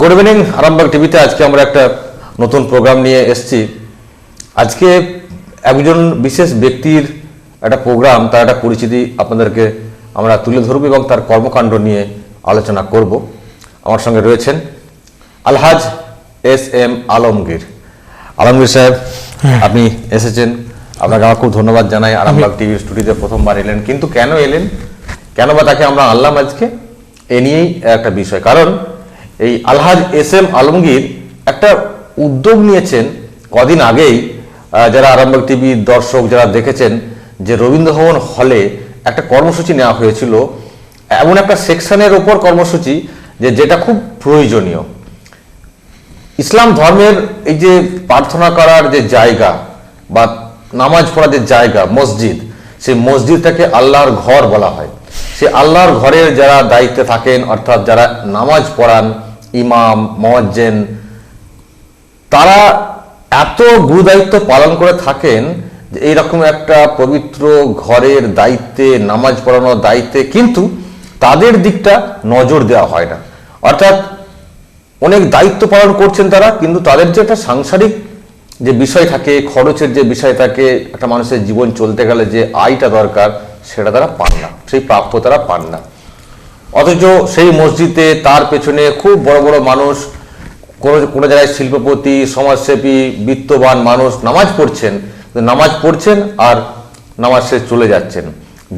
Good evening Arambagh টিভিতে আজকে আমরা একটা নতুন প্রোগ্রাম নিয়ে এসেছি। আজকে একজন বিশেষ ব্যক্তির একটা প্রোগ্রাম তার একটা পরিচিতি আপনাদেরকে আমরা তুলে ধরব এবং তার কর্মকাণ্ড নিয়ে আলোচনা করব। আমার সঙ্গে রয়েছেন আলহাজ এস এম আলমগীর। আলমগীর সাহেব আপনি এসেছেন। আপনাকে আমার খুব ধন্যবাদ জানাই। আরামবাগ টিভির স্টুডিওতে প্রথমবার এলেন। কিন্তু কেন এলেন? কেন বা তাকে আমরা আনলাম আজকে? এ নিয়েই একটা বিষয়। কারণ এই আলহাজ এস এম আলমগীর একটা উদ্যোগ নিয়েছেন কদিন আগেই যারা আরামবাগ টিভির দর্শক যারা দেখেছেন যে রবীন্দ্রভবন হলে একটা কর্মসূচি নেওয়া হয়েছিল। এমন একটা সেকশনের ওপর কর্মসূচি যে যেটা খুব প্রয়োজনীয়। ইসলাম ধর্মের এই যে প্রার্থনা করার যে জায়গা বা নামাজ পড়ার যে জায়গা, মসজিদ, সেই মসজিদটাকে আল্লাহর ঘর বলা হয়। সে আল্লাহর ঘরের যারা দায়িত্বে থাকেন, অর্থাৎ যারা নামাজ পড়ান ইমাম মজ্জেন তারা এত গুরুদায়িত্ব পালন করে থাকেন যে এইরকম একটা পবিত্র ঘরের দায়িত্বে, নামাজ পড়ানোর দায়িত্বে কিন্তু তাদের দিকটা নজর দেওয়া হয় না। অর্থাৎ অনেক দায়িত্ব পালন করছেন তারা, কিন্তু তাদের যে একটা সাংসারিক যে বিষয় থাকে, খরচের যে বিষয় থাকে, একটা মানুষের জীবন চলতে গেলে যে আয়টা দরকার, সেটা তারা পান না। সেই প্রাপ্য তারা পান না। অথচ সেই মসজিদে তার পেছনে খুব বড় বড় মানুষ, কোনো কোনো জায়গায় শিল্পপতি, সমাজসেবী, বিত্তবান মানুষ নামাজ পড়ছেন। নামাজ পড়ছেন আর নামাজ শেষ চলে যাচ্ছেন।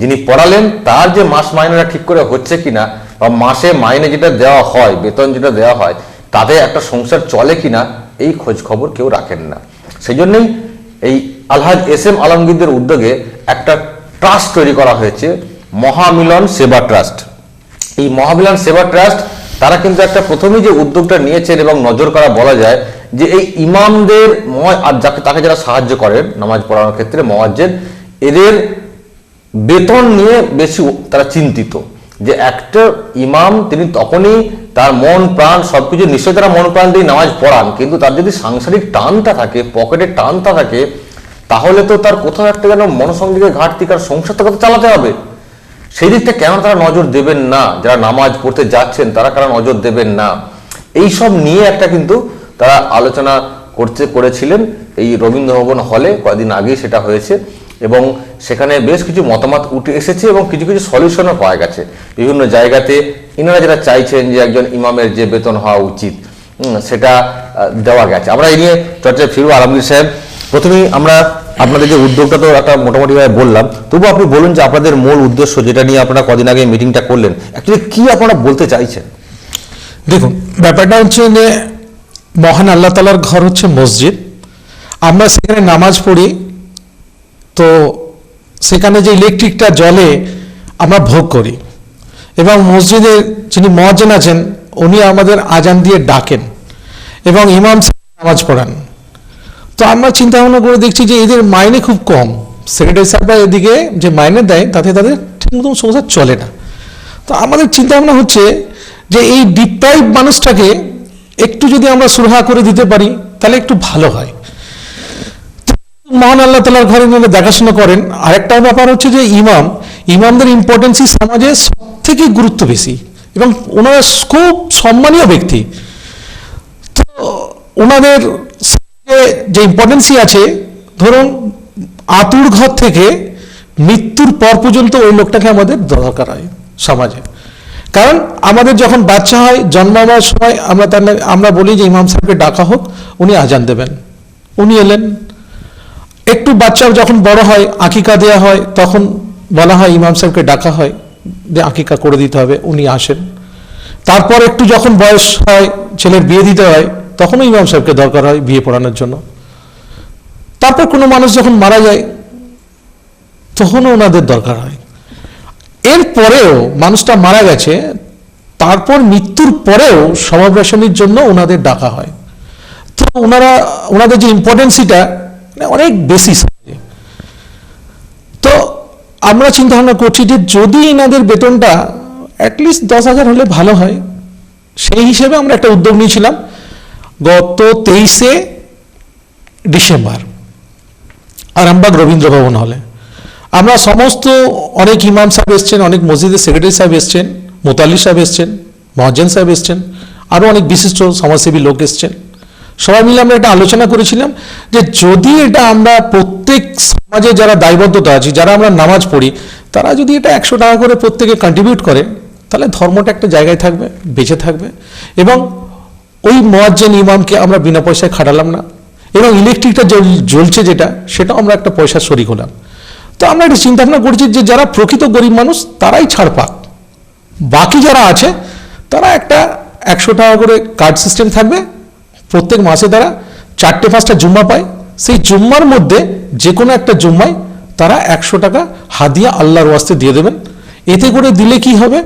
যিনি পড়ালেন, তার যে মাস মাইনেটা ঠিক করে হচ্ছে কিনা বা মাসে মাইনে যেটা দেওয়া হয়, বেতন যেটা দেওয়া হয়, তাতে একটা সংসার চলে কিনা, এই খোঁজ খবর কেউ রাখেন না। সেই জন্যই এই আলহাজ এস এম আলমগীরদের উদ্যোগে একটা ট্রাস্ট তৈরি করা হয়েছে, মহামিলন সেবা ট্রাস্ট। এই মহাবিলান সেবা ট্রাস্ট, তারা কিন্তু একটা প্রথমেই যে উদ্যোগটা নিয়েছেন এবং নজর করা বলা যায় যে এই ইমামদের আর যাকে, তাকে যারা সাহায্য করেন নামাজ পড়ানোর ক্ষেত্রে মহাজ্জের এদের বেতন নিয়ে বেশি তারা চিন্তিত যে একটা ইমাম তিনি তখনই তার মন প্রাণ সবকিছু, নিশ্চয়ই তারা মন প্রাণ দিয়ে নামাজ পড়ান, কিন্তু তার যদি সাংসারিক টানটা থাকে, পকেটের টানটা থাকে, তাহলে তো তার কোথাও একটা যেন মনসংযোগের ঘাটতি কার সংসারটা কত চালাতে হবে। সেই দিকটা কেন তারা নজর দেবেন না? যারা নামাজ পড়তে যাচ্ছেন, তারা কেন নজর দেবেন না? এই সব নিয়ে একটা কিন্তু তারা আলোচনা করতে করেছিলেন এই রবীন্দ্রভবন হলে কয়েকদিন আগেই সেটা হয়েছে এবং সেখানে বেশ কিছু মতামত উঠে এসেছে এবং কিছু কিছু সলিউশনও পাওয়া গেছে। বিভিন্ন জায়গাতে ইনারা যেটা চাইছেন যে একজন ইমামের যে বেতন হওয়া উচিত সেটা দেওয়া গেছে। আমরা এই নিয়ে চর্চায় ফিরবো। আলমগীর সাহেব প্রথমেই আমরা আপনাদের যে উদ্যোগটা তো একটা মোটামুটিভাবে বললাম তবু আপনি বলুন যে আপনাদের মূল উদ্দেশ্য যেটা নিয়ে আপনারা কদিন আগে মিটিংটা করলেন অ্যাকচুয়ালি কি আপনারা বলতে চাইছেন? দেখুন, ব্যাপারটা হচ্ছে যে মহান আল্লাহ তালার ঘর হচ্ছে মসজিদ। আমরা সেখানে নামাজ পড়ি, তো সেখানে যে ইলেকট্রিকটা জলে আমরা ভোগ করি। এবং মসজিদে যিনি মহাজন আছেন, উনি আমাদের আজান দিয়ে ডাকেন। এবং ইমাম নামাজ পড়ান। তো আমরা চিন্তা ভাবনা করে দেখছি যে এদের মাইনে খুব কম। সেক্রেটারি সাহেবরা এদিকে যে মাইনে দেয়, তাতে তাদের ঠিক মতন সংসার চলে না। তো আমাদের চিন্তা ভাবনা হচ্ছে যে এই ডিপ্রাইভ মানুষটাকে একটু যদি আমরা সুরাহা করে দিতে পারি, তাহলে একটু ভালো হয়। মহান আল্লাহ তালার ঘরে ইনারা দেখাশোনা করেন। আরেকটা ব্যাপার হচ্ছে যে ইমাম, ইমামদের ইম্পর্টেন্সই সমাজে সব থেকে গুরুত্ব বেশি এবং ওনারা খুব সম্মানীয় ব্যক্তি। তো ওনাদের যে ইম্পর্টেন্সই আছে, ধরুন, আতুর ঘর থেকে মৃত্যুর পর পর্যন্ত ওই লোকটাকে আমাদের দরকার হয় সমাজে। কারণ আমাদের যখন বাচ্চা হয় জন্মাবার সময় আমরা তার আমরা বলি যে ইমাম সাহেবকে ডাকা হোক, উনি আজান দেবেন। উনি এলেন। একটু বাচ্চা যখন বড় হয়, আকিকা দেওয়া হয়, তখন বলা হয় ইমাম সাহেবকে ডাকা হয়, যে আকিকা করে দিতে হবে, উনি আসেন। তারপর একটু যখন বয়স হয়, ছেলের বিয়ে দিতে হয় তখনও ইমাম সাহেবকে দরকার হয় বিয়ে পড়ানোর জন্য। তারপর কোনো মানুষ যখন মারা যায়, তখনও ওনাদের দরকার হয়। এরপরেও মানুষটা মারা গেছে, তারপর মৃত্যুর পরেও সমাবেশনের জন্য ওনাদের ডাকা হয়। তো ওনারা, ওনাদের যে ইম্পর্টেন্সিটা মানে অনেক বেশি তো আমরা চিন্তা ভাবনা করছি যে যদি এনাদের বেতনটা অ্যাটলিস্ট দশ হাজার হলে ভালো হয়, সেই হিসেবে আমরা একটা উদ্যোগ নিয়েছিলাম। গত তেইশে ডিসেম্বর। আরামবাগ রবীন্দ্র ভবন হলে। আমরা সমস্ত অনেক ইমাম সাহেব এসছেন, অনেক মসজিদের সেক্রেটারি সাহেব এসছেন মোতালি সাহেব এসছেন, মহাজেন সাহেব এসছেন আরও অনেক বিশিষ্ট সমাজসেবী লোক এসছেন। সবাই মিলে আমরা একটা আলোচনা করেছিলাম যে যদি এটা আমরা প্রত্যেক সমাজে যারা দায়বদ্ধতা আছি, যারা আমরা নামাজ পড়ি, তারা যদি এটা একশো টাকা করে প্রত্যেকে কন্ট্রিবিউট করে, তাহলে ধর্মটা একটা জায়গায় থাকবে, বেঁচে থাকবে। এবং ওই মোয়াজ্জেন ইমামকে আমরা বিনা পয়সায় খাটালাম না। এবং ইলেকট্রিকটা জ্বল- জ্বলছে যেটা, সেটা আমরা একটা পয়সা শরিক হলাম। তো আমরা একটা চিন্তা ভাবনা করছি যে যারা প্রকৃত গরিব মানুষ, তারাই ছাড় পাক। বাকি যারা আছে, তারা একটা একশো টাকা করে কার্ড সিস্টেম থাকবে, প্রত্যেক মাসে তারা চারটে, পাঁচটা জুম্মা পায়। সেই জুম্মার মধ্যে যে কোনো একটা জুম্মায় তারা একশো টাকা হাদিয়া আল্লাহর ওয়াস্তে দিয়ে দেবেন। এতে করে দিলে কি হবে?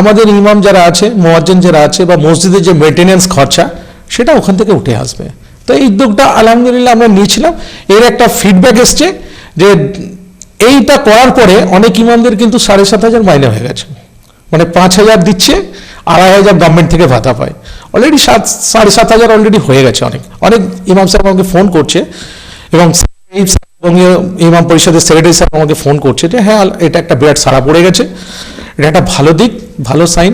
আমাদের ইমাম যারা আছে, মোয়াজ্জেন যারা আছে বা মসজিদের যে মেনটেনেন্স খরচা, সেটা ওখান থেকে উঠে আসবে। তো এই উদ্যোগটা আলহামদুলিল্লাহ আমরা নিয়েছিলাম। এর একটা ফিডব্যাক এসছে যে এইটা করার পরে অনেক ইমামদের কিন্তু সাড়ে সাত হাজার মাইনে হয়ে গেছে। মানে পাঁচ হাজার দিচ্ছে, আড়াই হাজার গভর্নমেন্ট থেকে ভাতা পায়। অলরেডি সাত, সাড়ে সাত হাজার অলরেডি হয়ে গেছে অনেক। অনেক ইমাম সাহেব আমাকে ফোন করছে এবং এই ইমাম পরিষদের সেক্রেটারি সাহেব আমাকে ফোন করছে যে হ্যাঁ এটা একটা বিরাট সারা পড়ে গেছে। এটা একটা ভালো দিক ভালো সাইন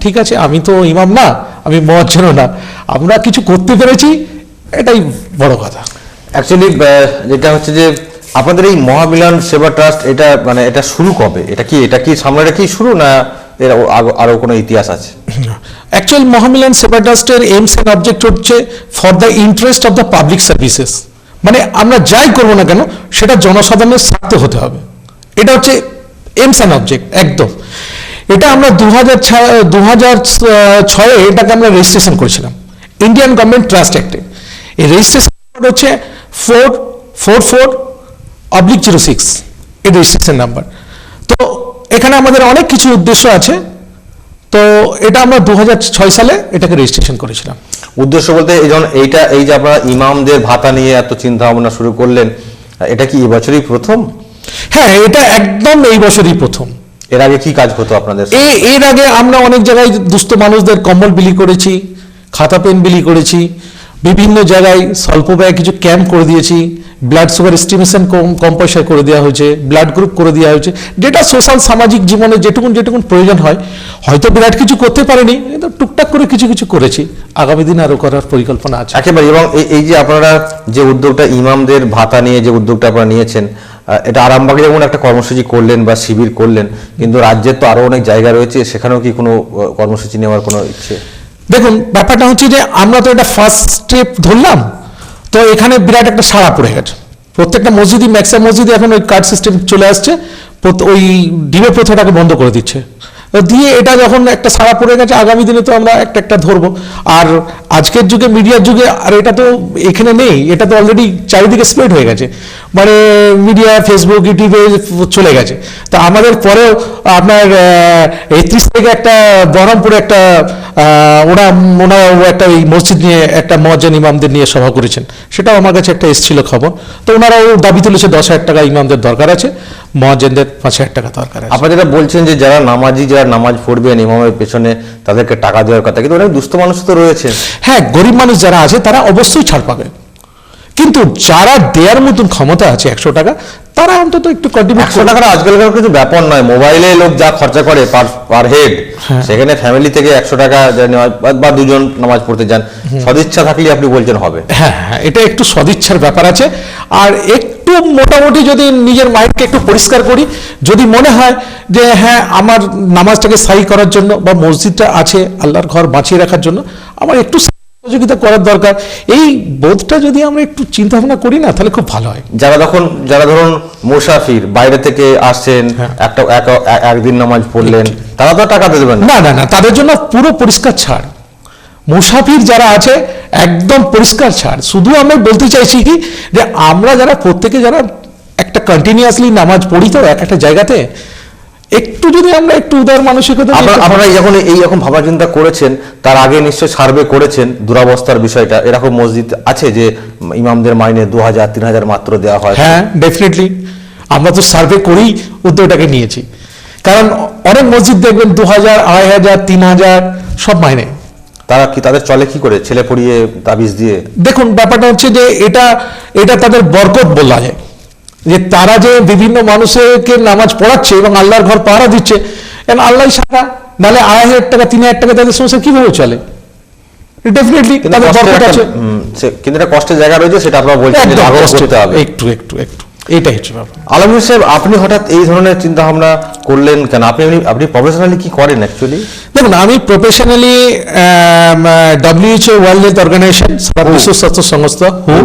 ঠিক আছে আমি তো ইমাম না আমি মহাজনও না। আমরা কিছু করতে পেরেছি এটাই বড় কথা। অ্যাকচুয়ালি যেটা হচ্ছে যে আপনাদের এই মহামিলন সেবা ট্রাস্ট এটা মানে এটা শুরু কবে? এটা কি এটা কি সামনে কি শুরু না এর আরো- আরও কোনো ইতিহাস আছে? অ্যাকচুয়াল মহামিলন সেবা ট্রাস্টের এইমস এন্ড অবজেক্ট হচ্ছে for the interest of the public services মানে আমরা যাই করব না কেন, সেটা জনসাধারণের স্বার্থে হতে হবে। এটা হচ্ছে এমস অ্যান্ড অবজেক্ট একদম। এটা আমরা দু হাজার দু হাজার ছয়ে এটাকে আমরা রেজিস্ট্রেশন করেছিলাম। ইন্ডিয়ান গভর্নমেন্ট ট্রাস্ট অ্যাক্টে এই রেজিস্ট্রেশন হচ্ছে four four four oblique zero six এই রেজিস্ট্রেশন নাম্বার তো এখানে আমাদের অনেক কিছু উদ্দেশ্য আছে। তো এটা আমরা দু হাজার ছয় সালে এটাকে রেজিস্ট্রেশন করেছিলাম। উদ্দেশ্য বলতে এই যেমন এইটা এই যে আপনারা ইমামদের ভাতা নিয়ে এত চিন্তা ভাবনা শুরু করলেন এটা কি এবছরই প্রথম? হ্যাঁ এটা একদম এই বছরই প্রথম। এর আগে কি কাজ হতো আপনাদের? এই এর আগে আমরা অনেক জায়গায় দুস্থ মানুষদের কম্বল বিলি করেছি খাতা পেন বিলি করেছি বিভিন্ন জায়গায় স্বল্প ব্যয় কিছু ক্যাম্প করে দিয়েছি ব্লাড সুগার এস্টিমেশন কম কম পয়সায় করে দেওয়া হয়েছে ব্লাড গ্রুপ করে দেওয়া হয়েছে। যেটা সোশ্যাল সামাজিক জীবনে যেটুকুন যেটুকুন প্রয়োজন হয়, হয়তো বিরাট কিছু করতে পারেনি, কিন্তু টুকটাক করে কিছু কিছু করেছি। আগামী দিন আরও করার পরিকল্পনা আছে। একেবারে, এবং এই- যে আপনারা যে উদ্যোগটা ইমামদের ভাতা নিয়ে যে উদ্যোগটা আপনারা নিয়েছেন এটা আরামবাগে যেমন একটা কর্মসূচি করলেন বা শিবির করলেন, কিন্তু রাজ্যের তো আরও অনেক জায়গা রয়েছে, সেখানেও কি কোনো কর্মসূচি নেওয়ার কোনো ইচ্ছে? দেখুন, ব্যাপারটা হচ্ছে যে আমরা তো এটা ফার্স্ট স্টেপ ধরলাম, তো এখানে বিরাট একটা সাড়া পড়ে গেছে। প্রত্যেকটা মসজিদই ম্যাক্সিমাম মসজিদে এখন ওই কার্ড সিস্টেম চলে আসছে ওই ডিমে প্রথাটাকে বন্ধ করে দিচ্ছে। দিয়ে এটা যখন একটা সাড়া পড়ে গেছে, আগামী দিনে তো আমরা একটা একটা ধরবো। আর আজকের যুগে, মিডিয়ার যুগে, আর এটা তো এখানে নেই, এটা তো অলরেডি চারিদিকে স্প্রেড হয়ে গেছে। মানে মিডিয়া ফেসবুক ইউটিউবে চলে গেছে। তা আমাদের পরেও আপনার একত্রিশ থেকে একটা বহরমপুরে একটা ওরা ওনারা একটা এই মসজিদ নিয়ে, একটা মহাজান ইমামদের নিয়ে সভা করেছেন। সেটাও আমার কাছে একটা এসেছিল খবর। তো ওনারাও দাবি তুলেছে দশ হাজার টাকা ইমামদের দরকার আছে। মহাজেনদের পাঁচ হাজার টাকা দরকার আছে। আপনারা যেটা বলছেন যে যারা নামাজি যারা নামাজ পড়বেন ইমামের পেছনে তাদেরকে টাকা দেওয়ার কথা কিন্তু অনেক দুস্থ মানুষ তো রয়েছে। হ্যাঁ গরিব মানুষ যারা আছে তারা অবশ্যই ছাড় পাবে। কিন্তু যারা দেওয়ার মতন ক্ষমতা আছে একশো টাকা তারা অন্তত একটু কন্ট্রিবিউট একশো টাকাটা আজকালকার কিছু ব্যাপার নয়। মোবাইলে লোক যা খরচা করে পার পার হেড সেখানে ফ্যামিলি থেকে একশো টাকা বা- বা দুজন নামাজ পড়তে যান সদিচ্ছা থাকলে আপনি বলছেন হবে। হ্যাঁ হ্যাঁ এটা একটু সদিচ্ছার ব্যাপার আছে। আর একটু মোটামুটি যদি নিজের মাইন্ডকে একটু পরিষ্কার করি যদি মনে হয় যে হ্যাঁ আমার নামাজটাকে সাই করার জন্য বা মসজিদটা আছে আল্লাহর ঘর বাঁচিয়ে রাখার জন্য আমার একটু সহযোগিতা করার দরকার। এই বোধটা যদি আমরা একটু চিন্তা ভাবনা করি না তাহলে খুব ভালো হয়। যারা তখন যারা ধরুন মুসাফির বাইরে থেকে আসছেন হ্যাঁ। একটা এক- এক- একদিন নামাজ পড়লেন তারা তো টাকা দেবেন না। না না না তাদের জন্য পুরো পরিষ্কার ছাড়। মুসাফির যারা আছে একদম পরিষ্কার ছাড়। শুধু আমি বলতে চাইছি কি যে আমরা যারা প্রত্যেকে যারা একটা কন্টিনিউয়াসলি নামাজ পড়ি তো এক একটা জায়গাতে একটু যদি আমরা একটু উদার মানসিকতা আপনারা যখন এই রকম ভাবা চিন্তা করেছেন তার আগে নিশ্চয় সার্ভে করেছেন দুরাবস্থার বিষয়টা। এরকম মসজিদ আছে যে ইমামদের মাইনে দু হাজার তিন হাজার মাত্র দেওয়া হয়। হ্যাঁ ডেফিনেটলি আমরা তো সার্ভে করেই উদ্যোগটাকে নিয়েছি। কারণ অনেক মসজিদ দেখবেন দু হাজার আড়াই হাজার তিন হাজার সব মাইনে। তারা কি তাদের চলে কি করে? ছেলে পড়িয়ে তাবিজ দিয়ে? দেখুন ব্যাপারটা হচ্ছে যে এটা এটা তাদের বরকত বলা যায়। যে তারা যে বিভিন্ন মানুষকে নামাজ পড়াচ্ছে এবং আল্লাহর ঘর পাহারা দিচ্ছে এবং আল্লাহ সারা নাহলে আড়াই হাজার টাকা তিন হাজার টাকা তাদের সংসার কীভাবে চলে? ডেফিনেটলি তাদের আছে। কিন্তু একটা কষ্টের জায়গা রয়েছে সেটা আপনারা বলছেন করতে হবে। একটু একটু একটু। এটাই হচ্ছে আলমগীর সাহেব আপনি হঠাৎ এই ধরনের চিন্তা ভাবনা করলেন কেন? আপনি আপনি প্রফেশনালি কি করেন অ্যাকচুয়ালি দেখুন আমি professionally WHO world health organization বিশ্ব স্বাস্থ্য সংস্থা হু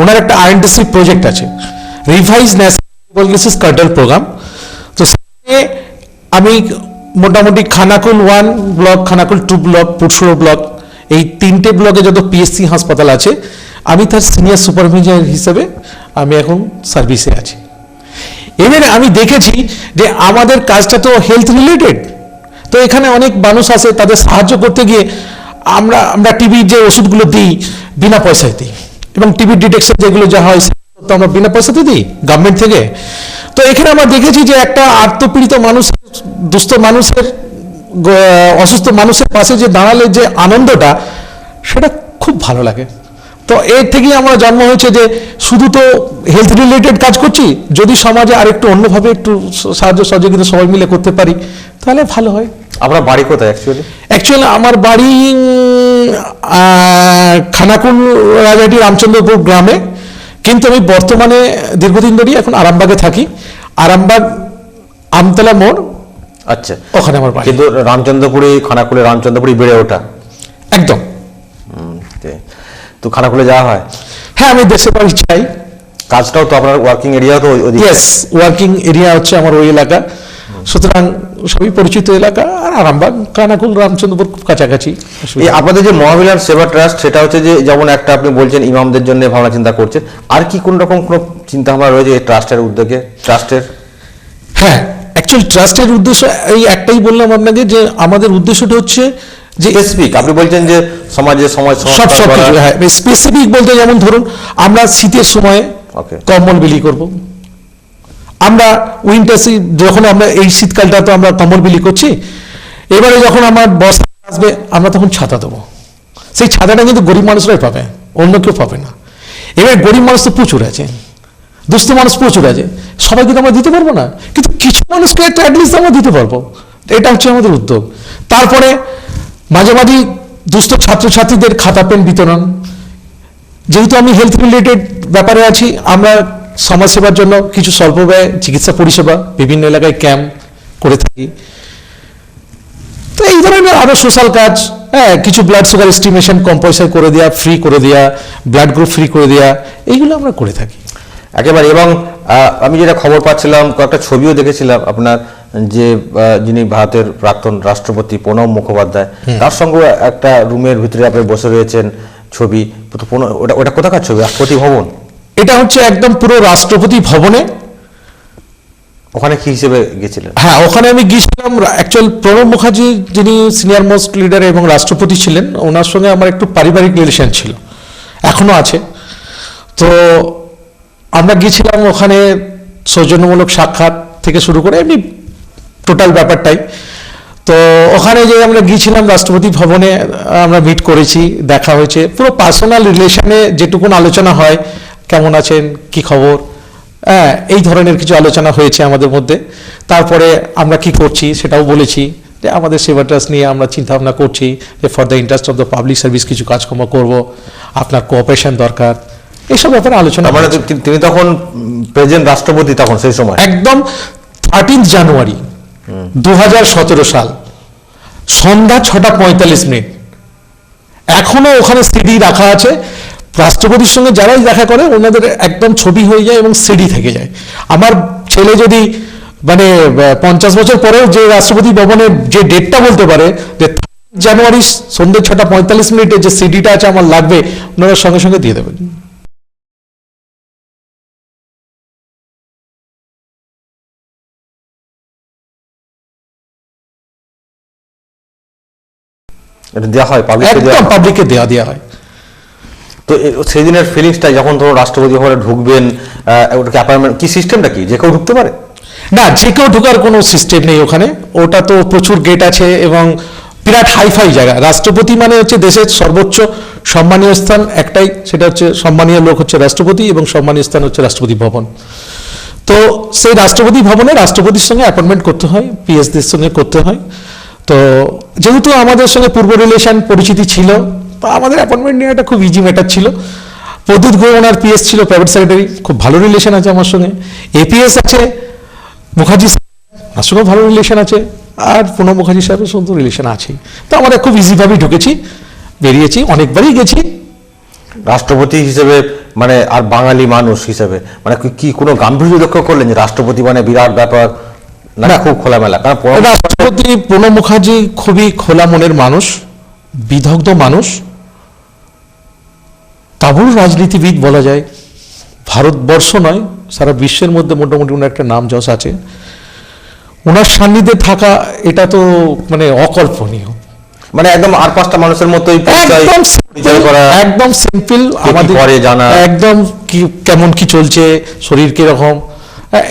ওনার একটা আইএনটিসি প্রজেক্ট আছে। রিভাইজ ন্যাশনাল কার্ডাল প্রোগ্রাম। তো সেখানে আমি মোটামুটি Khanakul one block, Khanakul two block Pursurah block, এই তিনটে ব্লকে যত পিএসসি হাসপাতাল আছে, আমি তার সিনিয়র সুপারভাইজার হিসেবে আমি এখন সার্ভিসে আছি। এবারে আমি দেখেছি যে আমাদের কাজটা তো হেলথ রিলেটেড তো এখানে অনেক মানুষ আছে, তাদের সাহায্য করতে গিয়ে আমরা আমরা টিভির যে ওষুধগুলো দিই, বিনা পয়সায় দিই এবং টিভি ডিটেকশন যেগুলো যা হয় তো আমরা বিনা পয়সাতে দিই গভর্নমেন্ট থেকে। তো এখানে আমরা দেখেছি যে একটা আত্মপীড়িত মানুষ দুস্থ মানুষের অসুস্থ মানুষের পাশে যে দাঁড়ালে যে আনন্দটা সেটা খুব ভালো লাগে। তো এর থেকেই আমার জন্ম হয়েছে যে শুধু তো হেলথ রিলেটেড কাজ করছি যদি সমাজে আর একটু অন্যভাবে একটু সাহায্য সহযোগিতা সবাই মিলে করতে পারি তাহলে ভালো হয়। আপনার বাড়ি কোথায় অ্যাকচুয়ালি অ্যাকচুয়ালি আমার বাড়ি খানাকুল রাজাটি রামচন্দ্রপুর গ্রামে। কিন্তু আমি বর্তমানে দীর্ঘদিন ধরেই এখন আরামবাগে থাকি। আরামবাগ আমতলা মোড় আচ্ছা। ওখানে আমার বাড়ি। কিন্তু রামচন্দ্রপুরে খানাকুলে রামচন্দ্রপুরে বেড়ে ওঠা? একদম। তো খানাকুলে যাওয়া হয়? হ্যাঁ আমি দেশের বাড়ি চাই কাজটাও তো আপনার ওয়ার্কিং এরিয়া তো ইয়েস ওয়ার্কিং এরিয়া হচ্ছে আমার ওই এলাকা। সুতরাং সবই পরিচিত এলাকা আর আরামবাগ কানাকুল রামচন্দ্রপুর খুব কাছাকাছি। এই আপনাদের যে মহাবিলান সেবা ট্রাস্ট সেটা হচ্ছে যে যেমন একটা আপনি বলছেন ইমামদের জন্য ভাবনা চিন্তা করছেন আর কি কোন রকম কোনো চিন্তা ভাবনা রয়েছে এই ট্রাস্টের উদ্যোগে ট্রাস্টের? হ্যাঁ অ্যাকচুয়ালি ট্রাস্টের উদ্দেশ্য এই একটাই বললাম আপনাকে যে আমাদের উদ্দেশ্যটা হচ্ছে যে স্পেসিফিক আপনি বলছেন যে সমাজে সমাজ সব সব কিছু হ্যাঁ স্পেসিফিক বলতে যেমন ধরুন আমরা শীতের সময়ে. কম্বল বিলি করব। আমরা উইন্টার যখন আমরা এই শীতকালটা তো আমরা কম্বল বিলি করছি, এবারে যখন আমার বর্ষা আসবে, আমরা তখন ছাতা দেবো। সেই ছাতাটা কিন্তু গরিব মানুষরাই পাবে, অন্য কেউ পাবে না। এবার গরিব মানুষ তো প্রচুর আছে, দুস্থ মানুষ প্রচুর আছে সবাইকে তো আমরা দিতে পারব না। কিন্তু কিছু মানুষকে একটা অ্যাটলিস্ট আমরা দিতে পারব। এটা হচ্ছে আমাদের উদ্যোগ। তারপরে মাঝে মাঝে দুস্থ ছাত্রছাত্রীদের খাতা, পেন বিতরণ। যেহেতু আমি হেলথ রিলেটেড ব্যাপারে আছি, আমরা সমাজসেবার জন্য কিছু স্বল্প ব্যয় চিকিৎসা পরিষেবা বিভিন্ন এলাকায় ক্যাম্প করে থাকি। তো এই ধরনের আরও সোশ্যাল কাজ হ্যাঁ কিছু ব্লাড সুগার এস্টিমেশন কম পয়সায় করে দেওয়া ফ্রি করে দেওয়া ব্লাড গ্রুপ ফ্রি করে দেওয়া এইগুলো আমরা করে থাকি। একেবারে এবং আমি যেটা খবর পাচ্ছিলাম কয়েকটা ছবিও দেখেছিলাম আপনার যে যিনি ভারতের প্রাক্তন রাষ্ট্রপতি প্রণব মুখোপাধ্যায় তার সঙ্গে একটা রুমের ভিতরে আপনি বসে রয়েছেন ছবি। ওটা ওটা কোথাকার ছবি? রাষ্ট্রপতি ভবন? এটা হচ্ছে একদম পুরো রাষ্ট্রপতি ভবনে। ওখানে কি হিসেবে গেছিলেন? হ্যাঁ ওখানে আমি গিয়েছিলাম। অ্যাকচুয়াল প্রণব মুখার্জি যিনি সিনিয়র মোস্ট লিডার এবং রাষ্ট্রপতি ছিলেন ওনার সঙ্গে আমার একটু পারিবারিক রিলেশন ছিল। এখনও আছে। তো আমরা গিয়েছিলাম ওখানে সৌজন্যমূলক সাক্ষাৎ থেকে শুরু করে এমনি টোটাল ব্যাপারটাই। তো ওখানে যে আমরা গিয়েছিলাম রাষ্ট্রপতি ভবনে আমরা মিট করেছি দেখা হয়েছে। পুরো পার্সোনাল রিলেশনে যেটুকুন আলোচনা হয় কেমন আছেন? কি খবর? হ্যাঁ এই ধরনের কিছু আলোচনা হয়েছে আমাদের মধ্যে। তারপরে আমরা কি করছি সেটাও বলেছি যে আমাদের সেবা ট্রাস্ট নিয়ে আমরা চিন্তা ভাবনা করছি যে for the interest of the public service কিছু কাজকর্ম করব আপনার কোঅপারেশন দরকার। এইসব ব্যাপারে আলোচনা মানে তিনি- তিনি তখন প্রেজেন্ট রাষ্ট্রপতি তখন সেই সময়? একদম থার্টিন জানুয়ারি দু হাজার সতেরো সাল সন্ধ্যা ছটা পঁয়তাল্লিশ মিনিট। এখনও ওখানে সিডি রাখা আছে। রাষ্ট্রপতির সঙ্গে যারাই দেখা করে ওনাদের একদম ছবি হয়ে যায় এবং সিডি থেকে যায়। আমার ছেলে যদি মানে পঞ্চাশ বছর পরেও যে রাষ্ট্রপতি ভবনের যে ডেটটা বলতে পারে যে জানুয়ারি সন্ধ্যে ছটা পঁয়তাল্লিশ মিনিটে যে সিডিটা আছে আমার লাগবে ওনারা সঙ্গে সঙ্গে দিয়ে দেবেন। এটা দেওয়া হয় পাবলিককে দেওয়া হয়? পাবলিককে দেওয়া দেওয়া হয় তো সেই দিনের ফিলিংসটা যখন ধরো রাষ্ট্রপতি ভবনে ঢুকবেন ওটাকে অ্যাপয়েন্টমেন্ট কি সিস্টেমটা কি? যে কেউ ঢুকতে পারে? না, যে কেউ ঢোকার কোনো সিস্টেম নেই ওখানে। ওটা তো প্রচুর গেট আছে এবং বিরাট হাইফাই জায়গা। রাষ্ট্রপতি মানে হচ্ছে দেশের সর্বোচ্চ সম্মানীয় স্থান একটাই। সেটা হচ্ছে সম্মানীয় লোক হচ্ছে রাষ্ট্রপতি এবং সম্মানীয় স্থান হচ্ছে রাষ্ট্রপতি ভবন। তো সেই রাষ্ট্রপতি ভবনে রাষ্ট্রপতির সঙ্গে অ্যাপয়েন্টমেন্ট করতে হয় পিএসদের সঙ্গে করতে হয়। তো যেহেতু আমাদের সঙ্গে পূর্ব রিলেশন পরিচিতি ছিল তা আমাদের অ্যাপয়েন্টমেন্ট নেওয়াটা খুব ইজি ম্যাটার ছিল। প্রদ্যুৎ গুহ ওনার পিএস ছিল প্রাইভেট সেক্রেটারি খুব ভালো রিলেশন আছে আমার সঙ্গে। এপিএস আছে মুখার্জি তার সঙ্গেও ভালো রিলেশন আছে আর প্রণব মুখার্জি সাহেবের সঙ্গে রিলেশন আছেই। তো আমরা খুব ইজিভাবেই ঢুকেছি বেরিয়েছি অনেকবারই গেছি। রাষ্ট্রপতি হিসেবে মানে আর বাঙালি মানুষ হিসেবে মানে কি- কোনো গাম্ভীর্য লক্ষ্য করলেন যে রাষ্ট্রপতি মানে বিরাট ব্যাপার? না না। খুব খোলামেলা কারণ রাষ্ট্রপতি প্রণব মুখার্জি খুবই খোলা মনের মানুষ বিদগ্ধ মানুষ তাবুল রাজনীতিবিদ বলা যায় ভারতবর্ষ নয় সারা বিশ্বের মধ্যে মোটামুটি ওনার একটা নাম যশ আছে ওনার সান্নিধ্যে থাকা এটা তো মানে অকল্পনীয় মানে একদম আর পাঁচটা মানুষের মতোই একদম একদম সিম্পল আমাদের। একদম কি কেমন কি চলছে শরীর কীরকম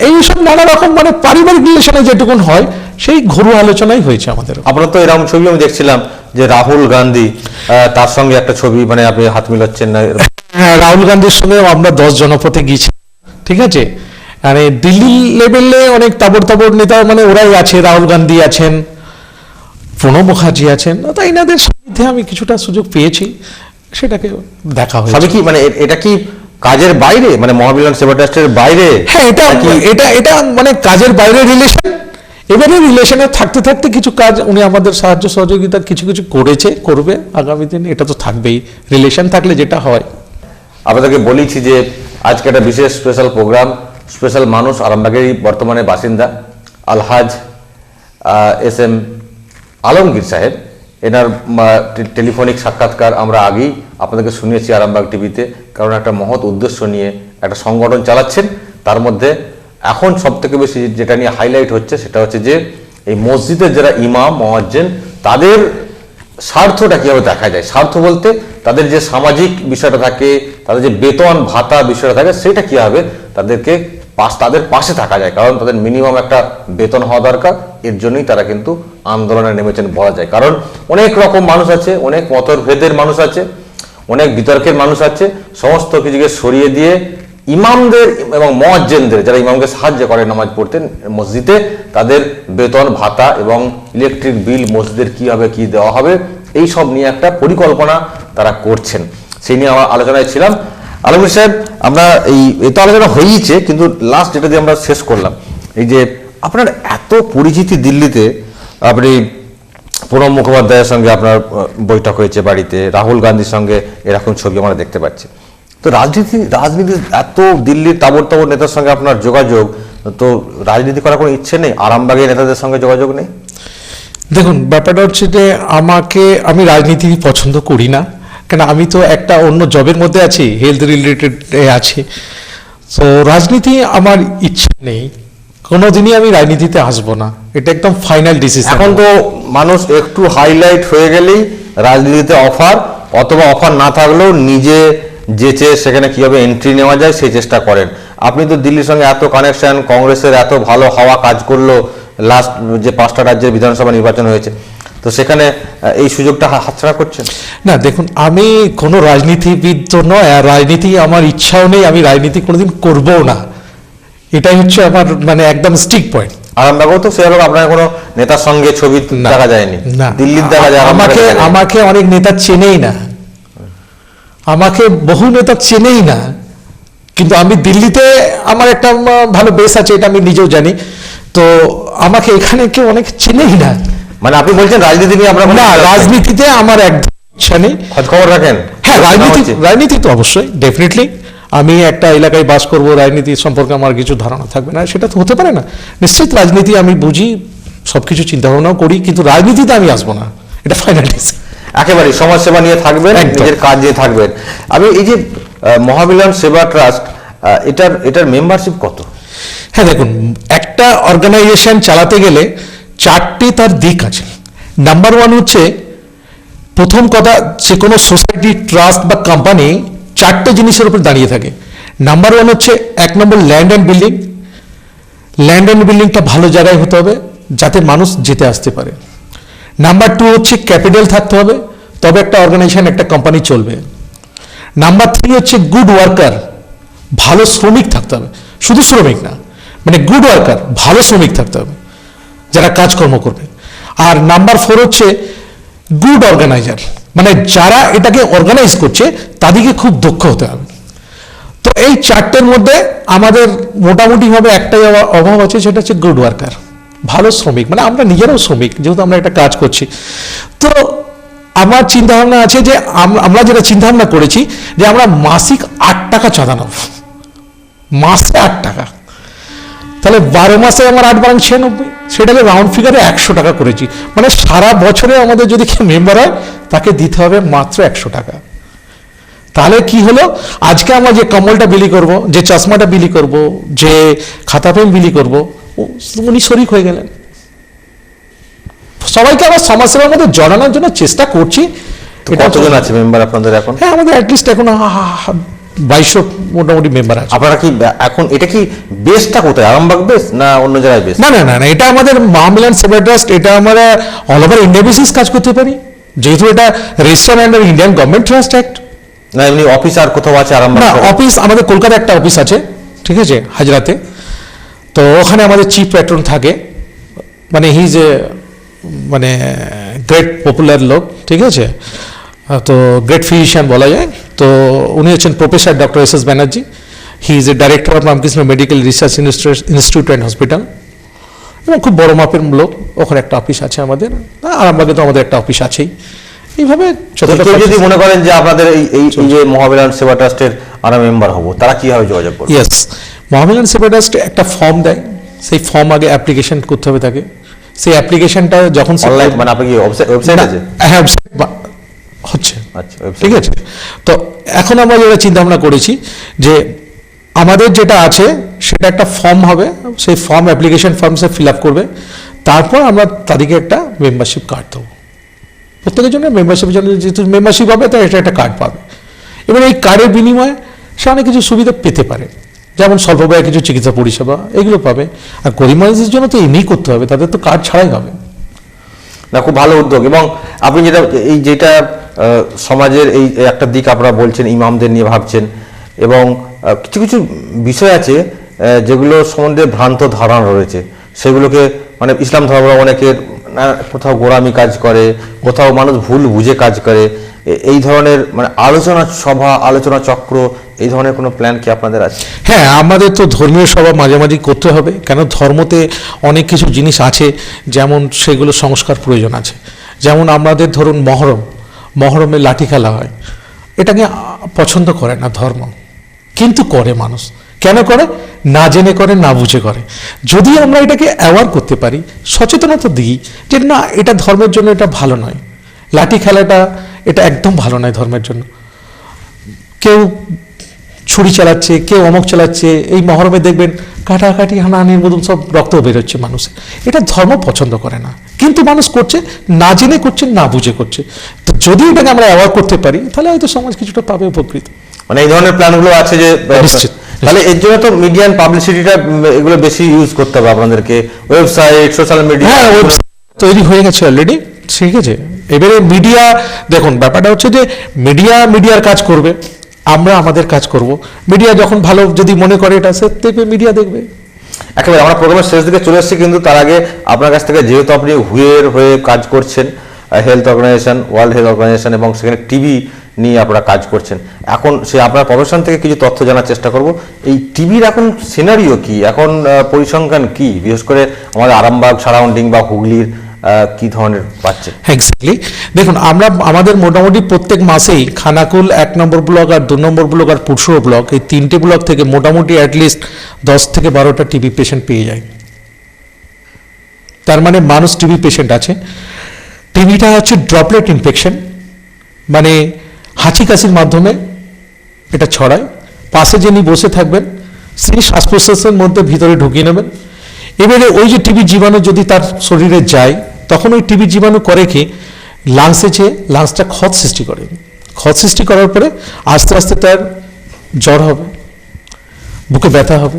এইসব নানা রকম মানে পারিবারিক রিলেশনে যেটুকুন হয় সেই ঘরোয়া আলোচনাই হয়েছে আমাদের। আপনার তো এরকম ছবি আমি দেখছিলাম যে রাহুল গান্ধী তার সঙ্গে একটা ছবি মানে আপনি হাত মিলাচ্ছেন না হ্যাঁ রাহুল গান্ধীর সঙ্গে আমরা দশ জনপথে গিয়েছি ঠিক আছে? মানে দিল্লি লেভেলে অনেক তাবড় তাবড় নেতা মানে ওরাই আছে রাহুল গান্ধী আছেন প্রণব মুখার্জি আছেন তো এনাদের সান্নিধ্যে আমি কিছুটা সুযোগ পেয়েছি সেটাকে দেখা হয়েছে। সবই কি মানে এটা কি কাজের বাইরে মানে মহাবিলান সেবা ট্রাস্টের বাইরে হ্যাঁ এটা নাকি এটা এটা মানে কাজের বাইরে রিলেশন এবারে রিলেশনে থাকতে থাকতে কিছু কাজ উনি আমাদের সাহায্য সহযোগিতা কিছু কিছু করেছে করবে। আগামী দিনে এটা তো থাকবেই। রিলেশন থাকলে যেটা হয়। আপনাদেরকে বলেছি যে আজকে একটা বিশেষ স্পেশাল প্রোগ্রাম স্পেশাল মানুষ আরামবাগেরই বর্তমানে বাসিন্দা আলহাজ এস এম আলমগীর সাহেব। এনার টেলিফোনিক সাক্ষাৎকার আমরা আগেই আপনাদেরকে শুনিয়েছি আরামবাগ টিভিতে, কারণ একটা মহৎ উদ্দেশ্য নিয়ে একটা সংগঠন চালাচ্ছেন। তার মধ্যে এখন সব থেকে বেশি যেটা নিয়ে হাইলাইট হচ্ছে সেটা হচ্ছে যে, এই মসজিদের যারা ইমাম, মহাজ্জেন, তাদের স্বার্থটা কীভাবে দেখা যায়? স্বার্থ বলতে তাদের যে সামাজিক বিষয়টা থাকে, তাদের যে বেতন ভাতা বিষয়টা থাকে, সেটা কীভাবে তাদেরকে পাশ, তাদের পাশে থাকা যায়? কারণ তাদের মিনিমাম একটা বেতন হওয়া দরকার, এর জন্যই তারা কিন্তু আন্দোলনে নেমেছেন বলা যায়। কারণ অনেক রকম মানুষ আছে, অনেক মতভেদের মানুষ আছে, অনেক বিতর্কের মানুষ আছে, সমস্ত কিছুকে সরিয়ে দিয়ে ইমামদের এবং মজ্জেনদের যারা ইমামকে সাহায্য করে নামাজ পড়তেন মসজিদে তাদের বেতন, ভাতা এবং ইলেকট্রিক বিল মসজিদের কীভাবে কি দেওয়া হবে, এই সব নিয়ে একটা পরিকল্পনা তারা করছেন। সেই নিয়ে আমরা আলোচনায় ছিলাম। আলমগীর সাহেব, আমরা এই, এ তো আলোচনা হয়েইছে, কিন্তু লাস্ট যেটা দিয়ে আমরা শেষ করলাম, এই যে আপনার এত পরিচিতি দিল্লিতে আপনি প্রণব মুখোপাধ্যায়ের সঙ্গে আপনার বৈঠক হয়েছে বাড়িতে, রাহুল গান্ধীর সঙ্গে এরকম ছবি আমরা দেখতে পাচ্ছি। তো রাজনীতি রাজনীতি এত দিল্লির তাবর তাবড় নেতার সঙ্গে আপনার যোগাযোগ, তো রাজনীতি করার কোনো ইচ্ছে নেই? আরামবাগের নেতাদের সঙ্গে যোগাযোগ নেই? দেখুন, ব্যাপারটা হচ্ছে যে আমাকে, আমি রাজনীতি পছন্দ করি না, কেন আমি তো একটা অন্য জবের মধ্যে আছি হেলথ রিলেটেড আছি। তো রাজনীতি আমার ইচ্ছা নেই। কোনোদিনই আমি রাজনীতিতে আসব না। এটা একদম ফাইনাল ডিসিশন এখন তো মানুষ একটু হাইলাইট হয়ে গেলেই রাজনীতিতে অফার অথবা অফার না থাকলেও নিজে যেচে সেখানে কীভাবে এন্ট্রি নেওয়া যায় সেই চেষ্টা করেন। আপনি তো দিল্লির সঙ্গে এত কানেকশন কংগ্রেসের এত ভালো হওয়া কাজ করল লাস্ট যে পাঁচটা রাজ্যের বিধানসভা নির্বাচন হয়েছে। তো সেখানে এই সুযোগটা হাতছাড়া করছেন? না দেখুন আমি কোনো রাজনীতিবিদ তো নয় আর রাজনীতি আমার ইচ্ছাও নেই আমি রাজনীতি কোনোদিন করবও না। এটাই হচ্ছে আমার মানে একদম স্টিক পয়েন্ট আরামবাগেও তো সেভাবে আপনার কোনো নেতার সঙ্গে ছবি। দেখা যায়নি। না। দিল্লির দেখা যায় আমাকে আমাকে অনেক নেতা চেনেই না। আমাকে বহু নেতা চেনেই না। কিন্তু আমি দিল্লিতে আমার একটা ভালো বেস আছে এটা আমি নিজেও জানি। তো আমাকে এখানে কেউ অনেক চেনেই না। মানে আপনি বলছেন রাজনীতি নিয়ে আমরা না রাজনীতিতে আমার একদম ইচ্ছা নেই। খোঁজ খবর রাখেন। হ্যাঁ রাজনীতি রাজনীতি তো অবশ্যই ডেফিনেটলি আমি একটা এলাকায় বাস করব রাজনীতি সম্পর্কে আমার কিছু ধারণা থাকবে না সেটা তো হতে পারে না। নিশ্চিত রাজনীতি আমি বুঝি সব কিছু চিন্তা ভাবনাও করি কিন্তু রাজনীতিতে আমি আসব না। এটা ফাইনাল একেবারে সমাজ সেবা নিয়ে থাকবেন। নিজের কাজ নিয়ে থাকবেন। আমি এই যে মহাবিলান সেবা ট্রাস্ট এটার এটার মেম্বারশিপ কত? হ্যাঁ দেখুন একটা অর্গানাইজেশন চালাতে গেলে চারটে তার দিক আছে। নাম্বার ওয়ান হচ্ছে প্রথম কথা যে কোনো সোসাইটি ট্রাস্ট বা কোম্পানি চারটে জিনিসের উপর দাঁড়িয়ে থাকে। নাম্বার ওয়ান হচ্ছে এক নম্বর land and building land and বিল্ডিংটা ভালো জায়গায় হতে হবে, যাতে মানুষ যেতে আসতে পারে। নাম্বার টু হচ্ছে ক্যাপিটাল থাকতে হবে, তবে একটা অর্গানাইজেশন একটা কোম্পানি চলবে। নাম্বার থ্রি হচ্ছে গুড ওয়ার্কার ভালো শ্রমিক থাকতে হবে। শুধু শ্রমিক না মানে গুড ওয়ার্কার ভালো শ্রমিক থাকতে হবে, যারা কাজকর্ম করবে। আর নাম্বার ফোর হচ্ছে গুড অর্গানাইজার মানে যারা এটাকে অর্গানাইজ করছে, তাদেরকে খুব দক্ষ হতে হবে। তো এই চারটের মধ্যে আমাদের মোটামুটিভাবে একটাই অভাব আছে, সেটা হচ্ছে গুড ওয়ার্কার ভালো শ্রমিক মানে আমরা নিজেরাও শ্রমিক, যেহেতু আমরা একটা কাজ করছি। তো আমার চিন্তা ভাবনা আছে যে আমরা যেটা চিন্তা ভাবনা করেছি যে, আমরা মাসিক আট টাকা চাঁদা নেব। মাসে আট টাকা। তাহলে বারো মাসে আমার আট বারং ছিয়ানব্বই। সেটাকে রাউন্ড ফিগারে একশো টাকা করেছি। মানে সারা বছরে আমাদের যদি কেউ মেম্বার হয় তাকে দিতে হবে মাত্র একশো টাকা। তাহলে কি হলো? আজকে আমরা যে কম্বলটা বিলি করব যে চশমাটা বিলি করব যে খাতা পেন বিলি করব উনি শরিক হয়ে গেলেন। সবাইকে আবার সমাজসেবার মধ্যে জড়ানোর জন্য চেষ্টা করছি। কতজন আছে মেম্বার আপনাদের এখন? হ্যাঁ আমাদের অ্যাটলিস্ট এখন বাইশশো মোটামুটি মেম্বার আছে। আপনারা কি এখন এটা কি বেসটা কোথায়? আরামবাগ বেস না অন্য জায়গায় বেস না না না না এটা আমাদের মাহমিলান সেবার ট্রাস্ট এটা আমরা অল ওভার ইন্ডিয়া বেসিস কাজ করতে পারি। যেহেতু এটা register under Indian government trust act না এমনি অফিস আর কোথাও আছে আরামবাগ না অফিস আমাদের কলকাতা একটা অফিস আছে ঠিক আছে হাজরাতে। তো ওখানে আমাদের চিফ প্যাট্রন থাকে। মানে হি যে মানে গ্রেট পপুলার লোক ঠিক আছে? তো গ্রেট ফিজিশিয়ান বলা যায়। তো উনি হচ্ছেন professor doctor S S Banerjee he is a director of Ramakrishna medical research institute and hospital এবং খুব বড় মাপের লোক। ওখানে একটা অফিস আছে আমাদের। আরামবাগে তো আমাদের একটা অফিস আছেই। এইভাবে যদি মনে করেন যে আপনাদের এই এই যে মহাবিলান সেবা ট্রাস্টের আমরা মেম্বার হব তারা কীভাবে যোগাযোগ করবে? ইয়েস মহাবিলান সেবা ট্রাস্ট একটা ফর্ম দেয়। সেই ফর্ম আগে অ্যাপ্লিকেশন করতে হবে তাকে। সেই অ্যাপ্লিকেশনটা যখন অনলাইন মানে আপনার কি ওয়েবসাইট আছে? হ্যাঁ হচ্ছে। আচ্ছা ঠিক আছে? তো এখন আমরা যেটা চিন্তা ভাবনা করেছি যে আমাদের যেটা আছে সেটা একটা ফর্ম হবে সেই ফর্ম অ্যাপ্লিকেশন ফর্ম সে ফিল আপ করবে। তারপর আমরা তাদেরকে একটা মেম্বারশিপ কার্ড দেবো। প্রত্যেকের জন্য মেম্বারশিপের জন্য যেহেতু মেম্বারশিপ হবে তাই এটা একটা কার্ড পাবে। এবার এই কার্ডের বিনিময়ে সে অনেক কিছু সুবিধা পেতে পারে। যেমন স্বল্প ব্যয়ে কিছু চিকিৎসা পরিষেবা এগুলো পাবে। আর গরিব মানুষদের জন্য তো এমনি করতে হবে তাদের তো কার্ড ছাড়াই হবে। না, খুব ভালো উদ্যোগ। এবং আপনি যেটা, এই যেটা সমাজের এই একটা দিক আপনারা বলছেন, ইমামদের নিয়ে ভাবছেন, এবং কিছু কিছু বিষয় আছে যেগুলো সম্বন্ধে ভ্রান্ত ধারণা রয়েছে। সেগুলোকে মানে ইসলাম ধর্ম অনেকের কোথাও গোড়ামি কাজ করে, কোথাও মানুষ ভুল বুঝে কাজ করে এই ধরনের মানে আলোচনা সভা, আলোচনা চক্র এই ধরনের কোনো প্ল্যান কি আপনাদের আছে? হ্যাঁ আমাদের তো ধর্মীয় সভা মাঝে মাঝে করতে হবে। কেন? ধর্মতে অনেক কিছু জিনিস আছে, যেমন সেগুলো সংস্কার প্রয়োজন আছে। যেমন আমাদের ধরুন মহরম। মহরমে লাঠি খেলা হয়। এটাকে পছন্দ করে না ধর্ম। কিন্তু করে মানুষ। কেন করে? না জেনে করে, না বুঝে করে। যদি আমরা এটাকে অ্যাওয়ার করতে পারি, সচেতনতা দিই যে না, এটা ধর্মের জন্য এটা ভালো নয়। লাঠি খেলাটা, এটা একদম ভালো নয় ধর্মের জন্য। কেউ ছুরি চালাচ্ছে কেউ অমক চালাচ্ছে এই মহরমে দেখবেন কাটাকাটি হানাহানির মতন সব রক্ত বেরোচ্ছে মানুষের এটা ধর্ম পছন্দ করে না। কিন্তু মানুষ করছে না জেনে করছে না বুঝে করছে। তো যদি এটাকে আমরা অ্যাওয়ার্ড করতে পারি তাহলে হয়তো সমাজ কিছুটা পাবে উপকৃত। মানে এই ধরনের প্ল্যানগুলো আছে যে নিশ্চিত। তাহলে এর জন্য তো মিডিয়ান পাবলিসিটিটা এগুলো বেশি ইউজ করতে হবে আপনাদেরকে। ওয়েবসাইট সোশ্যাল মিডিয়া হ্যাঁ তৈরি হয়ে গেছে অলরেডি ঠিক আছে। এবারে মিডিয়া দেখুন ব্যাপারটা হচ্ছে যে মিডিয়া মিডিয়ার কাজ করবে। আমরা আমাদের কাজ করব। মিডিয়া যখন ভালো যদি মনে করে এটা, সে দেখবে মিডিয়া দেখবে। একেবারে আমরা প্রোগ্রামের শেষ দিকে চলে এসেছি, কিন্তু তার আগে আপনার কাছ থেকে যেহেতু আপনি হুয়ের হয়ে কাজ করছেন health organization world health organization এবং সেখানে টিভি নিয়ে আপনারা কাজ করছেন, এখন সে আপনার প্রফেশন থেকে কিছু তথ্য জানার চেষ্টা করব। এই টিভির এখন সিনারিও কি? এখন পরিসংখ্যান কি? বিশেষ করে আমাদের আরামবাগ, সারাউন্ডিং বা হুগলির কি ধরনের পাচ্ছে এক্স্যাক্টলি দেখুন, আমরা, আমাদের মোটামুটি প্রত্যেক মাসেই খানাকুল এক নম্বর ব্লক আর দু নম্বর ব্লক আর পুরসুর ব্লক এই তিনটে ব্লক থেকে মোটামুটি অ্যাটলিস্ট দশ থেকে বারোটা টিবি পেশেন্ট পেয়ে যায়। তার মানে মানুষ টিবি পেশেন্ট আছে। টিবিটা হচ্ছে ড্রপলেট ইনফেকশন মানে হাঁচি কাশির মাধ্যমে এটা ছড়ায়। পাশে যিনি বসে থাকবেন সেই শ্বাস প্রশ্বাসের মধ্যে ভিতরে ঢুকিয়ে নেবেন। এবারে ওই যে টিবি জীবাণু যদি তার শরীরে যায় তখন ওই টিবি জীবাণু করে কি? লাংসে যেয়ে লাংসটা ক্ষত সৃষ্টি করে। ক্ষত সৃষ্টি করার পরে আস্তে আস্তে তার জ্বর হবে, বুকে ব্যথা হবে,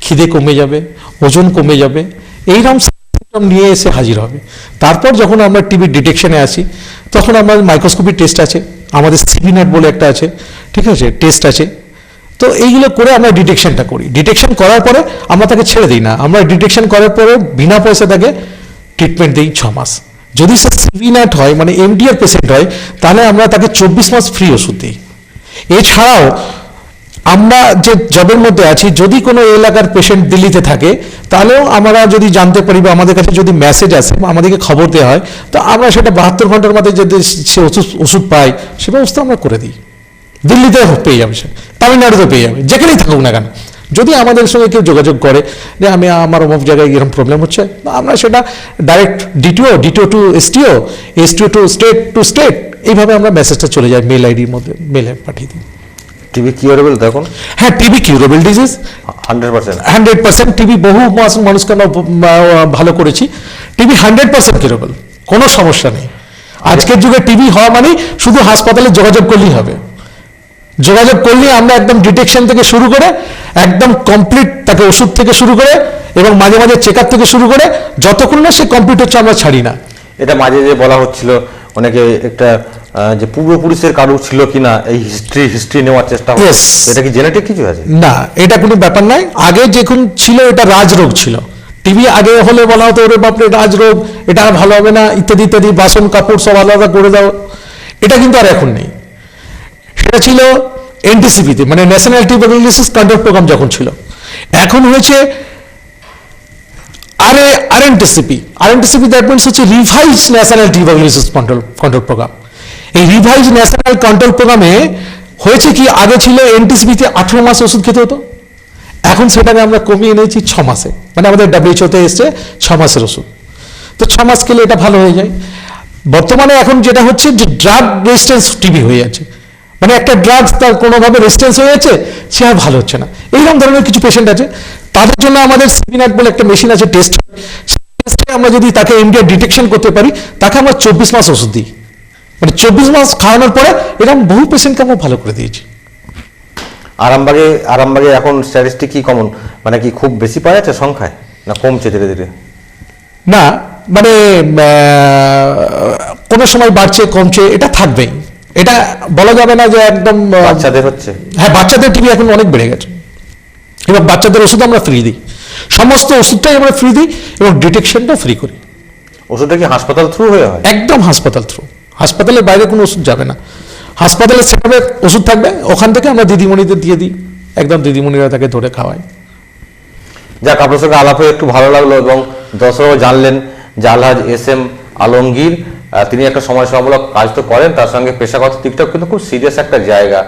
খিদে কমে যাবে, ওজন কমে যাবে, এইরকম symptom নিয়ে এসে হাজির হবে। তারপর যখন আমরা টিবি ডিটেকশনে আসি, তখন আমার মাইক্রোস্কোপি টেস্ট আছে, আমাদের সিবিনেট বলে একটা আছে, ঠিক আছে? টেস্ট আছে। তো এইগুলো করে আমরা ডিটেকশনটা করি। ডিটেকশন করার পরে আমরা তাকে ছেড়ে দিই না। আমরা ডিটেকশন করার পরে বিনা পয়সা তাকে ট্রিটমেন্ট দিই ছ মাস। যদি সে সিভি ন্যাট হয় মানে এমডিআর পেশেন্ট হয়, তাহলে আমরা তাকে চব্বিশ মাস ফ্রি ওষুধ দিই। এছাড়াও, আমরা যে জবের মধ্যে আছি, যদি কোনো এলাকার পেশেন্ট দিল্লিতে থাকে, তাহলেও আমরা যদি জানতে পারি বা আমাদের কাছে যদি মেসেজ আসে বা আমাদেরকে খবর দেওয়া হয়, তো আমরা সেটা বাহাত্তর ঘণ্টার মধ্যে যদি সে ওষুধ ওষুধ পাই সে ব্যবস্থা আমরা করে দিই। দিল্লিতে পেয়ে যাবে সে তামিলনাড়ুতে পেয়ে যাবে, যেখানেই থাকুক না কেন। যদি আমাদের সঙ্গে কেউ যোগাযোগ করে যে আমি আমার অমুক জায়গায় এরকম প্রবলেম হচ্ছে আমরা সেটা direct DTO DTO to STO STO to state to state এইভাবে আমরা মেসেজটা চলে যায় মেল আইডির মধ্যে মেলে পাঠিয়ে দিই। টিভি কিউরেবল দেখুন? হ্যাঁ TB curable disease hundred percent hundred percent TB বহু মাস- মানুষকে আমরা ভালো করেছি। টিবি হান্ড্রেড পার্সেন্ট কিউরেবল কোনো সমস্যা নেই। আজকের যুগে টিবি হওয়া মানে শুধু হাসপাতালে যোগাযোগ করলেই হবে। যোগাযোগ করলে আমরা একদম ডিটেকশন থেকে শুরু করে একদম কমপ্লিট তাকে ওষুধ থেকে শুরু করে এবং মাঝে মাঝে চেক থেকে শুরু করে যতক্ষণ না সে কমপ্লিট হচ্ছে আমরা ছাড়ি না। এটা মাঝে যে বলা হচ্ছিল অনেকে একটা যে পূর্বপুরুষের কারও ছিল কিনা এই হিস্ট্রি হিস্ট্রি নেওয়ার চেষ্টা এটা কি জেনেটিক কিছু আছে? না এটা কোনো ব্যাপার নয় আগে যখন ছিল এটা রাজরোগ ছিল। টিভি আগে হলে বলা হতো ওরে বাপরে রাজরোগ এটা আর ভালো হবে না ইত্যাদি ইত্যাদি বাসন কাপড় সব আলাদা করে দাও। এটা কিন্তু আর এখন নেই। সেটা ছিল এনটিসিপিতে মানে ন্যাশনাল টিউবারকুলোসিস কন্ট্রোল প্রোগ্রাম যখন ছিল। এখন হয়েছে আর R NTCP R NTCP that means হচ্ছে revise national tuberculosis control control program এই রিভাইজ ন্যাশনাল কন্ট্রোল প্রোগ্রামে হয়েছে কি, আগে ছিল এনটিসিপিতে আঠেরো মাস ওষুধ খেতে হতো, এখন সেটাকে আমরা কমিয়ে নিয়েছি ছ মাসে। মানে আমাদের ডাব্লিউএইচওতে এসছে ছ মাসের ওষুধ। তো ছ মাস খেলে এটা ভালো হয়ে যায়। বর্তমানে এখন যেটা হচ্ছে যে ড্রাগ রেজিস্ট্যান্স টিবি হয়ে যাচ্ছে। মানে একটা ড্রাগস তার কোনোভাবে রেজিস্ট্যান্স হয়ে যাচ্ছে সে আর ভালো হচ্ছে না। এইরকম ধরনের কিছু পেশেন্ট আছে তাদের জন্য আমাদের সিপিনাট বলে একটা মেশিন আছে টেস্ট টেস্টে আমরা যদি তাকে ইন্ডিয়া ডিটেকশন করতে পারি তাকে আমরা চব্বিশ মাস ওষুধ দিই। মানে চব্বিশ মাস খাওয়ানোর পরে এরকম বহু পেশেন্টকে আমরা ভালো করে দিয়েছি। আরামবাগে আরামবাগে এখন স্ট্যাটিস্টিক কি কমন মানে কি খুব বেশি পাওয়া যাচ্ছে সংখ্যায়? না কমছে ধীরে ধীরে? না মানে কোনো সময় বাড়ছে কমছে এটা থাকবেই। এটা বলা যাবে না যে একদম বাচ্চাদের হচ্ছে। হ্যাঁ বাচ্চাদের টিভি এখন অনেক বেড়ে গেছে। এবং বাচ্চাদের ওষুধ আমরা ফ্রি দিই। সমস্ত ওষুধটাই আমরা ফ্রি দিই এবং ডিটেকশনটা ফ্রি করি। ওষুধটা কি হাসপাতাল থ্রু হয়ে হয়? একদম হাসপাতাল থ্রু হাসপাতালের বাইরে কোনো ওষুধ যাবে না। হাসপাতালে সেভাবে ওষুধ থাকবে ওখান থেকে আমরা দিদিমণিদের দিয়ে দিই। একদম দিদিমণিরা তাকে ধরে খাওয়ায়। যাক আপনার সঙ্গে আলাপ হয়ে একটু ভালো লাগল এবং দর্শকরাও জানলেন যে আলহাজ এস এম আলমগীর তিনি একটা সমাজসেবামূলক কাজ তো করেন তার সঙ্গে পেশাগত দিকটাও কিন্তু খুব সিরিয়াস একটা জায়গা।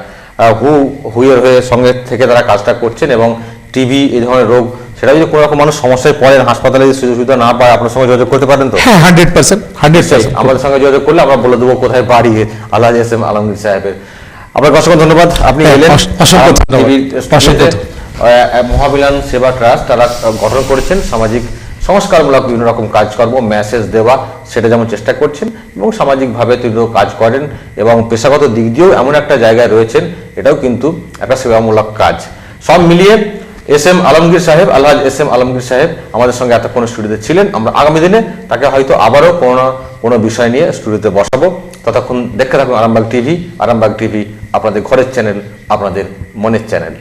হু হুইয়ের হয়ে সঙ্গে থেকে তারা কাজটা করছেন এবং টিবি এই ধরনের রোগ সেটা যদি কোনো রকম মানুষ সমস্যায় পড়েন হাসপাতালে যদি সুযোগ সুবিধা না পায় আপনার সঙ্গে যোগাযোগ করতে পারেন তো? হ্যাঁ হান্ড্রেড পার্সেন্ট হান্ড্রেড পার্সেন্ট আমাদের সঙ্গে যোগাযোগ করলে আমরা বলে দেবো কোথায় বাড়ি আলহাজ এস এম আলমগীর সাহেবের। আপনাকে অসংখ্য ধন্যবাদ। আপনি হ্যাঁ, এলেন মহাবিলান সেবা ট্রাস্ট তারা গঠন করেছেন সামাজিক সংস্কারমূলক বিভিন্ন রকম কাজকর্ম মেসেজ দেওয়া, সেটা যেমন চেষ্টা করছেন এবং সামাজিকভাবে তিনিও কাজ করেন এবং পেশাগত দিক দিয়েও এমন একটা জায়গায় রয়েছেন, এটাও কিন্তু একটা সেবামূলক কাজ। সব মিলিয়ে এস এম আলমগীর সাহেব, আলহাজ এস এম আলমগীর সাহেব আমাদের সঙ্গে এতক্ষণ স্টুডিওতে ছিলেন। আমরা আগামী দিনে তাকে হয়তো আবারও কোনো না কোনো বিষয় নিয়ে স্টুডিওতে বসাবো। ততক্ষণ দেখতে থাকুন আরামবাগ টিভি। আরামবাগ টিভি, আপনাদের ঘরের চ্যানেল আপনাদের মনের চ্যানেল